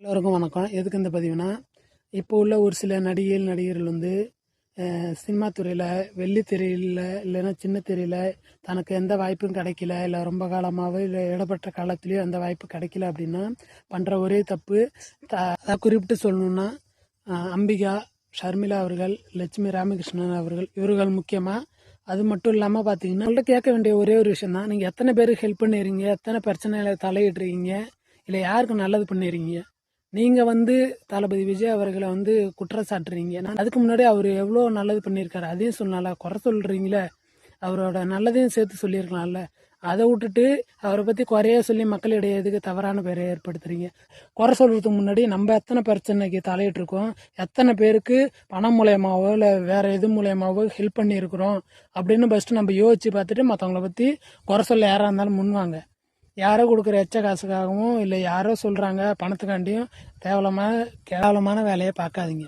எல்லோருக்கும் வணக்கம். எதுக்கு இந்த பதிவுனா இப்போ உள்ள ஒரு சில நடிகைகள் நடிகர்கள் வந்து சினிமா துறையில் வெள்ளித்திரையில் இல்லைன்னா சின்ன திரையில் தனக்கு எந்த வாய்ப்பும் கிடைக்கல இல்லை ரொம்ப காலமாகவோ இல்லை இடப்பட்ட காலத்துலேயோ அந்த வாய்ப்பு கிடைக்கல அப்படின்னா பண்ணுற ஒரே தப்பு த அதை குறிப்பிட்டு சொல்லணுன்னா அம்பிகா ஷர்மிளா அவர்கள் லட்சுமி ராமகிருஷ்ணன் அவர்கள் இவர்கள் முக்கியமாக அது மட்டும் இல்லாமல் பார்த்தீங்கன்னா உங்கள்ட்ட கேட்க வேண்டிய ஒரே ஒரு விஷயம் தான் நீங்கள் எத்தனை பேருக்கு ஹெல்ப் பண்ணிடுறீங்க எத்தனை பிரச்சனையில் தலையிடுறீங்க இல்லை யாருக்கு நல்லது பண்ணிடுறீங்க நீங்கள் வந்து தளபதி விஜய் அவர்களை வந்து குற்றம் சாட்டுறீங்க நான் அதுக்கு முன்னாடி அவர் எவ்வளோ நல்லது பண்ணியிருக்காரு அதையும் சொல்லல குறை சொல்கிறீங்களே அவரோட நல்லதையும் சேர்த்து சொல்லியிருக்கலாம்ல. அதை விட்டுட்டு அவரை பற்றி குறைய சொல்லி மக்களிடையே எதுக்கு தவறான பேரை ஏற்படுத்துறீங்க? குறை சொல்கிறதுக்கு முன்னாடி நம்ம எத்தனை பிரச்சனைக்கு தலையிட்டிருக்கோம் எத்தனை பேருக்கு பணம் மூலயமாவோ இல்லை வேறு எது மூலயமாவோ ஹெல்ப் பண்ணியிருக்கிறோம் அப்படின்னு ஃபஸ்ட்டு நம்ம யோசித்து பார்த்துட்டு மற்றவங்கள பற்றி குறை சொல்ல யாராக இருந்தாலும் முன்வாங்க. யாரோ கொடுக்குற எச்ச காசுக்காகவும் இல்லை யாரோ சொல்கிறாங்க பணத்துக்காண்டியும் கேவலமான கேவலமான வேலையை பார்க்காதீங்க.